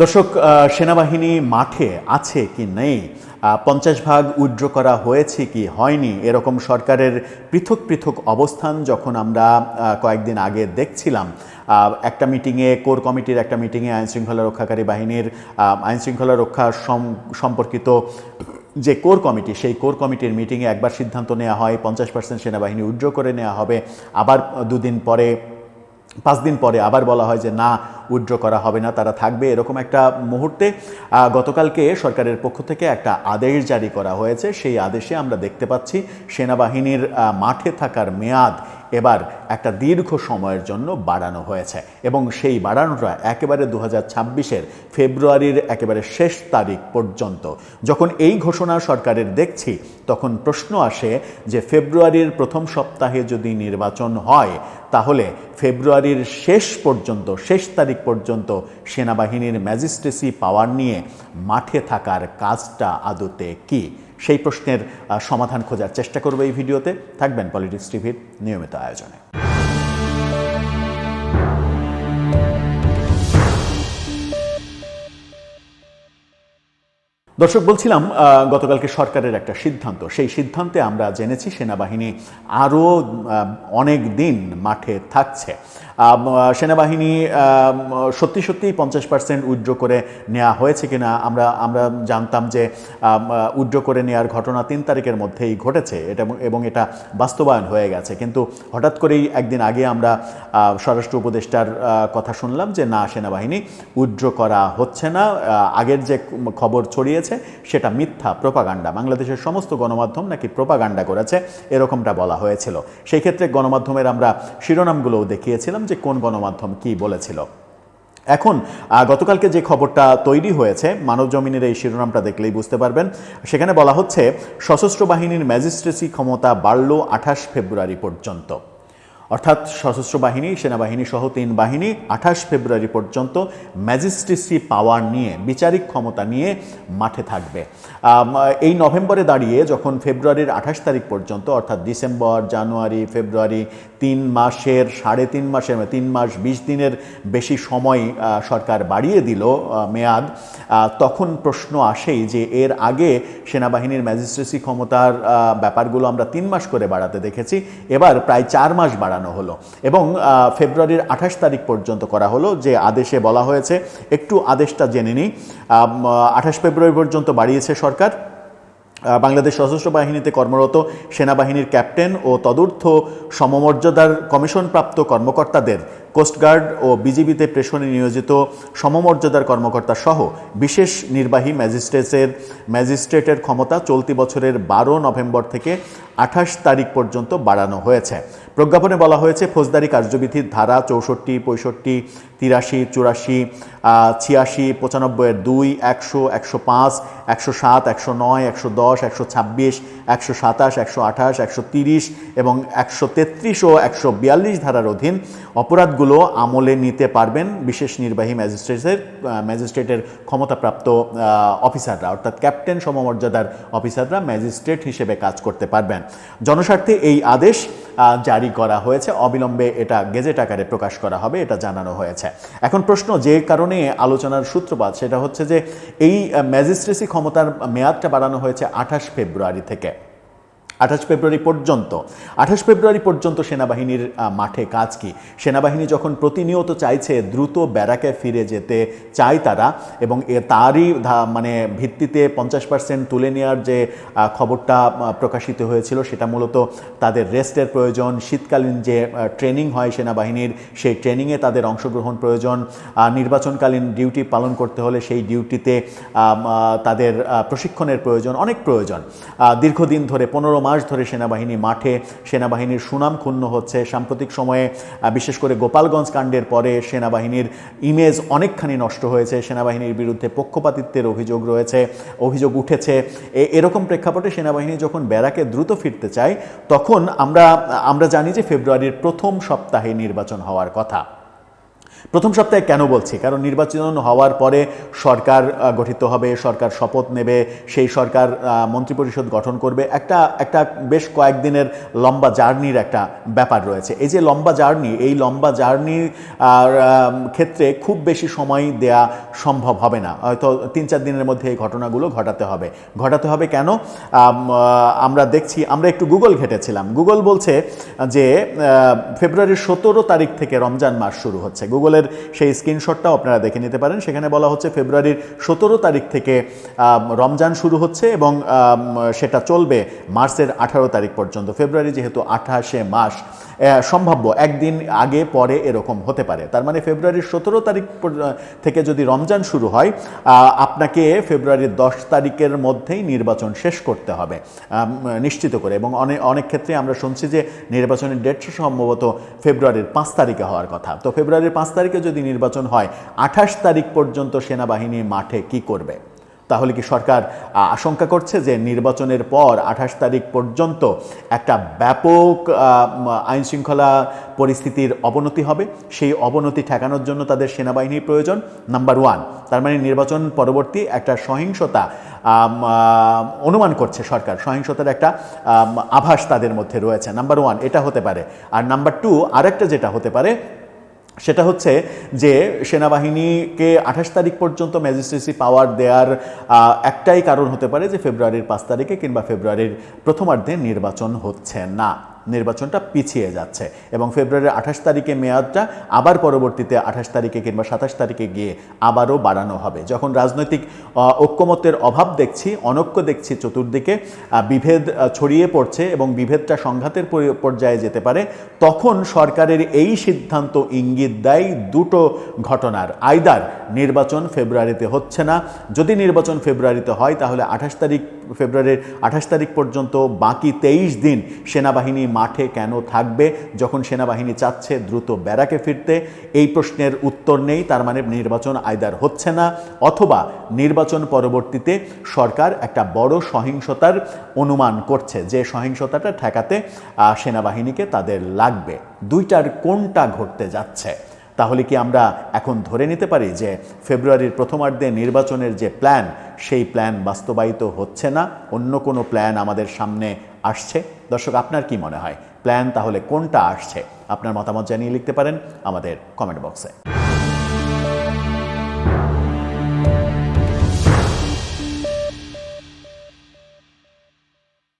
দর্শক সেনাবাহিনী মাঠে আছে কি নেই? পঞ্চাশ ভাগ উইথড্র করা হয়েছে কি হয়নি? এরকম সরকারের পৃথক পৃথক অবস্থান যখন আমরা কয়েকদিন আগে দেখছিলাম একটা মিটিংয়ে, কোর কমিটির একটা মিটিংয়ে আইনশৃঙ্খলা রক্ষাকারী বাহিনীর আইনশৃঙ্খলা রক্ষা সম্পর্কিত যে কোর কমিটি, সেই কোর কমিটির মিটিংয়ে একবার সিদ্ধান্ত নেওয়া হয়, পঞ্চাশ পার্সেন্ট সেনাবাহিনী উইথড্র করে নেওয়া হবে। আবার দুদিন পরে পাঁচ দিন পরে আবার বলা হয় যে, না, উইথড্র করা হবে না, তারা থাকবে। এরকম একটা মুহূর্তে গতকালকে সরকারের পক্ষ থেকে একটা আদেশ জারি করা হয়েছে। সেই আদেশে আমরা দেখতে পাচ্ছি, সেনাবাহিনীর মাঠে থাকার মেয়াদ এবার একটা দীর্ঘ সময়ের জন্য বাড়ানো হয়েছে এবং সেই বাড়ানোটা একেবারে দু হাজার ফেব্রুয়ারির একেবারে শেষ তারিখ পর্যন্ত। যখন এই ঘোষণা সরকারের দেখছি, তখন প্রশ্ন আসে যে ফেব্রুয়ারির প্রথম সপ্তাহে যদি নির্বাচন হয়, তাহলে ফেব্রুয়ারির শেষ পর্যন্ত, শেষ তারিখ পর্যন্ত সেনাবাহিনীর ম্যাজিস্ট্রেসি পাওয়ার নিয়ে মাঠে থাকার কাজটা আদতে কি? সেই প্রশ্নের সমাধান খোঁজার চেষ্টা করব এই ভিডিওতে। থাকবেন পলিটিক্স টিভির নিয়মিত আয়োজনে। দর্শক, বলছিলাম গতকালকে সরকারের একটা সিদ্ধান্ত। সেই সিদ্ধান্তে আমরা জেনেছি সেনাবাহিনী আরও অনেক দিন মাঠে থাকছে। সেনাবাহিনী সত্যি সত্যি পঞ্চাশ পার্সেন্ট উইথড্র করে নেওয়া হয়েছে কিনা, আমরা আমরা জানতাম যে উইথড্র করে নেওয়ার ঘটনা তিন তারিখের মধ্যেই ঘটেছে, এটা এবং- এটা বাস্তবায়ন হয়ে গেছে। কিন্তু হঠাৎ করেই একদিন আগে আমরা স্বরাষ্ট্র উপদেষ্টার কথা শুনলাম যে, না, সেনাবাহিনী উইথড্র করা হচ্ছে না। আগের যে খবর ছড়িয়েছে সেটা মিথ্যা প্রোপাগান্ডা। বাংলাদেশের সমস্ত গণমাধ্যম নাকি প্রোপাগান্ডা করেছে, এরকমটা বলা হয়েছিল। সেই ক্ষেত্রে গণমাধ্যমের আমরা শিরোনামগুলোও দেখিয়েছিলাম যে কোন গণমাধ্যম কি বলেছিল। এখন গতকালকে যে খবরটা তৈরি হয়েছে, মানব জমিনের এই শিরোনামটা দেখলেই বুঝতে পারবেন। সেখানে বলা হচ্ছে, সশস্ত্র বাহিনীর ম্যাজিস্ট্রেসি ক্ষমতা বাড়ল আঠাশ ফেব্রুয়ারি পর্যন্ত। অর্থাৎ সশস্ত্র বাহিনী, সেনাবাহিনী সহ তিন বাহিনী আঠাশ ফেব্রুয়ারি পর্যন্ত ম্যাজিস্ট্রেসি পাওয়ার নিয়ে, বিচারিক ক্ষমতা নিয়ে মাঠে থাকবে। এই নভেম্বরে দাঁড়িয়ে যখন ফেব্রুয়ারির আঠাশ তারিখ পর্যন্ত, অর্থাৎ ডিসেম্বর, জানুয়ারি, ফেব্রুয়ারি, তিন মাসের, সাড়ে তিন মাসের তিন মাস বিশ দিনের বেশি সময় সরকার বাড়িয়ে দিল মেয়াদ তখন প্রশ্ন আসেই যে এর আগে সেনাবাহিনীর ম্যাজিস্ট্রেসি ক্ষমতার ব্যাপারগুলো আমরা তিন মাস করে বাড়াতে দেখেছি। এবার প্রায় চার মাস বাড়ানো হলো। এবং ফেব্রুয়ারির আঠাশ তারিখ পর্যন্ত করা হলো যে আদেশে বলা হয়েছে, একটু আদেশটা জেনে নিই। আঠাশ ফেব্রুয়ারি পর্যন্ত বাড়িয়েছে সরকার। বাংলাদেশ সশস্ত্র বাহিনীতে কর্মরত সেনাবাহিনীর ক্যাপ্টেন ও তদূর্থ সমমর্যাদার কমিশনপ্রাপ্ত কর্মকর্তাদের কোস্টগার্ড ও বিজিবিতে প্রেষণে নিয়োজিত সমমর্যাদার কর্মকর্তা সহ বিশেষ নির্বাহী ম্যাজিস্ট্রেটের ম্যাজিস্ট্রেটের ক্ষমতা চলতি বছরের বারো নভেম্বর থেকে আঠাশ তারিখ পর্যন্ত বাড়ানো হয়েছে। প্রজ্ঞাপনে বলা হয়েছে, ফৌজদারি কার্যবিধির ধারা চৌষট্টি, পঁয়ষট্টি, তিরাশি, চুরাশি ছিয়াশি পঁচানব্বইয়ের দুই, একশো একশো পাঁচ, একশো সাত, একশো নয়, একশো দশ, একশো ছাব্বিশ, একশো সাতাশ, একশো আঠাশ, একশো তিরিশ এবং একশো তেত্রিশ ও একশো বিয়াল্লিশ ধারার অধীন অপরাধগুলো আমলে নিতে পারবেন বিশেষ নির্বাহী ম্যাজিস্ট্রেটের ম্যাজিস্ট্রেটের ক্ষমতাপ্রাপ্ত অফিসাররা, অর্থাৎ ক্যাপ্টেন সমমর্যাদার অফিসাররা ম্যাজিস্ট্রেট হিসেবে কাজ করতে পারবেন। জনস্বার্থে এই আদেশ জারি করা হয়েছে। অবিলম্বে এটা গেজেট আকারে প্রকাশ করা হবে, এটা জানানো হয়েছে। এখন প্রশ্ন যে কারণে আলোচনার সূত্রপাত, সেটা হচ্ছে যে এই ম্যাজিস্ট্রেসি ক্ষমতার মেয়াদটা বাড়ানো হয়েছে আঠাশ ফেব্রুয়ারি থেকে। আঠাশ ফেব্রুয়ারি পর্যন্ত। আঠাশ ফেব্রুয়ারি পর্যন্ত সেনাবাহিনীর মাঠে কাজ কি? সেনাবাহিনী যখন প্রতিনিয়ত চাইছে দ্রুত ব্যারাকে ফিরে যেতে, চায় তারা এবং এ তারই মানে ভিত্তিতে পঞ্চাশ পার্সেন্ট তুলে নেওয়ার যে খবরটা প্রকাশিত হয়েছিল সেটা মূলত তাদের রেস্টের প্রয়োজন, শীতকালীন যে ট্রেনিং হয় সেনাবাহিনীর, সেই ট্রেনিংয়ে তাদের অংশগ্রহণ প্রয়োজন নির্বাচনকালীন ডিউটি পালন করতে হলে সেই ডিউটিতে তাদের প্রশিক্ষণের প্রয়োজন, অনেক প্রয়োজন। দীর্ঘদিন ধরে পনেরো মাস ধরে সেনাবাহিনী মাঠে, সেনাবাহিনীর সুনাম ক্ষুণ্ণ হচ্ছে। সাম্প্রতিক সময়ে বিশেষ করে গোপালগঞ্জ কাণ্ডের পরে সেনাবাহিনীর ইমেজ অনেকখানি নষ্ট হয়েছে। সেনাবাহিনীর বিরুদ্ধে পক্ষপাতিত্বের অভিযোগ রয়েছে, অভিযোগ উঠেছে। এরকম প্রেক্ষাপটে সেনাবাহিনী যখন ব্যারাকে দ্রুত ফিরতে চায়, তখন আমরা আমরা জানি যে ফেব্রুয়ারির প্রথম সপ্তাহে নির্বাচন হওয়ার কথা। প্রথম সপ্তাহে কেন বলছি? কারণ নির্বাচন হওয়ার পরে সরকার গঠিত হবে, সরকার শপথ নেবে, সেই সরকার মন্ত্রিপরিষদ গঠন করবে। একটা একটা বেশ কয়েকদিনের লম্বা জার্নির একটা ব্যাপার রয়েছে। এই যে লম্বা জার্নি, এই লম্বা জার্নির ক্ষেত্রে খুব বেশি সময় দেয়া সম্ভব হবে না। হয়তো তিন, চার দিনের মধ্যে এই ঘটনাগুলো ঘটাতে হবে। ঘটাতে হবে কেন? আমরা দেখছি, আমরা একটু গুগল ঘেটেছিলাম। গুগল বলছে যে ফেব্রুয়ারির সতেরো তারিখ থেকে রমজান মাস শুরু হচ্ছে। গুগলের সেই স্ক্রিনশটটাও আপনারা দেখে নিতে পারেন। সেখানে বলা হচ্ছে ফেব্রুয়ারির সতেরো তারিখ থেকে রমজান শুরু হচ্ছে এবং সেটা চলবে মার্চের আঠারো তারিখ পর্যন্ত। ফেব্রুয়ারি যেহেতু আঠাশে মাস সম্ভাব্য একদিন আগে, পরে এরকম হতে পারে। তার মানে ফেব্রুয়ারির সতেরো তারিখ থেকে যদি রমজান শুরু হয় আপনাকে ফেব্রুয়ারির দশ তারিখের মধ্যেই নির্বাচন শেষ করতে হবে নিশ্চিত করে। এবং অনেক অনেক ক্ষেত্রে আমরা শুনছি যে নির্বাচনের ডেট সম্ভবত ফেব্রুয়ারির পাঁচ তারিখে হওয়ার কথা। তো ফেব্রুয়ারির পাঁচ তারিখে যদি নির্বাচন হয়, আঠাশ তারিখ পর্যন্ত সেনাবাহিনী মাঠে কি করবে? তাহলে কি সরকার আশঙ্কা করছে যে নির্বাচনের পর আঠাশ তারিখ পর্যন্ত একটা ব্যাপক আইন শৃঙ্খলা পরিস্থিতির অবনতি হবে? সেই অবনতি ঠেকানোর জন্য তাদের সেনাবাহিনীর প্রয়োজন, নাম্বার ওয়ান। তার মানে নির্বাচন পরবর্তী একটা সহিংসতা অনুমান করছে সরকার। সহিংসতার একটা আভাস তাদের মধ্যে রয়েছে, নাম্বার ওয়ান। এটা হতে পারে। আর নাম্বার টু, আরেকটা যেটা হতে পারে সেটা হচ্ছে যে সেনাবাহিনীকে আঠাশ তারিখ পর্যন্ত ম্যাজিস্ট্রেসি পাওয়ার দেওয়ার একটাই কারণ হতে পারে যে ফেব্রুয়ারির পাঁচ তারিখে কিংবা ফেব্রুয়ারির প্রথমার্ধে নির্বাচন হচ্ছে না। নির্বাচনটা পিছিয়ে যাচ্ছে এবং ফেব্রুয়ারির আঠাশ তারিখে মেয়াদটা আবার পরবর্তীতে আঠাশ তারিখে কিংবা সাতাশ তারিখে গিয়ে আবারও বাড়ানো হবে। যখন রাজনৈতিক আহ, ঐক্যমত্যের অভাব দেখছি অনৈক্য দেখছি চতুর্দিকে বিভেদ ছড়িয়ে পড়ছে এবং বিভেদটা সংঘাতের পর্যায়ে যেতে পারে তখন সরকারের এই সিদ্ধান্ত ইঙ্গিত দেয় দুটো ঘটনার। আইদার নির্বাচন ফেব্রুয়ারিতে হচ্ছে না। যদি নির্বাচন ফেব্রুয়ারিতে হয় তাহলে আঠাশ তারিখ ফেব্রুয়ারির আঠাশ তারিখ পর্যন্ত বাকি তেইশ দিন সেনাবাহিনী মাঠে কেন থাকবে? যখন সেনাবাহিনী চাচ্ছে দ্রুত ব্যারাকে ফিরতে, এই প্রশ্নের উত্তর নেই। তার মানে নির্বাচন আয়দার হচ্ছে না। অথবা নির্বাচন পরবর্তীতে সরকার একটা বড় সহিংসতার অনুমান করছে, যে সহিংসতাটা ঠেকাতে সেনাবাহিনীকে তাদের লাগবে। দুইটার কোনটা ঘটতে যাচ্ছে? তাহলে কি আমরা এখন ধরে নিতে পারি যে ফেব্রুয়ারির প্রথমার্ধে নির্বাচনের যে প্ল্যান, সেই প্ল্যান বাস্তবায়িত হচ্ছে না? অন্য কোনো প্ল্যান আমাদের সামনে আসছে? দর্শক, আপনার কি মনে হয়? প্ল্যান তাহলে কোনটা আসছে? আপনার মতামত জানিয়ে লিখতে পারেন আমাদের কমেন্ট বক্সে।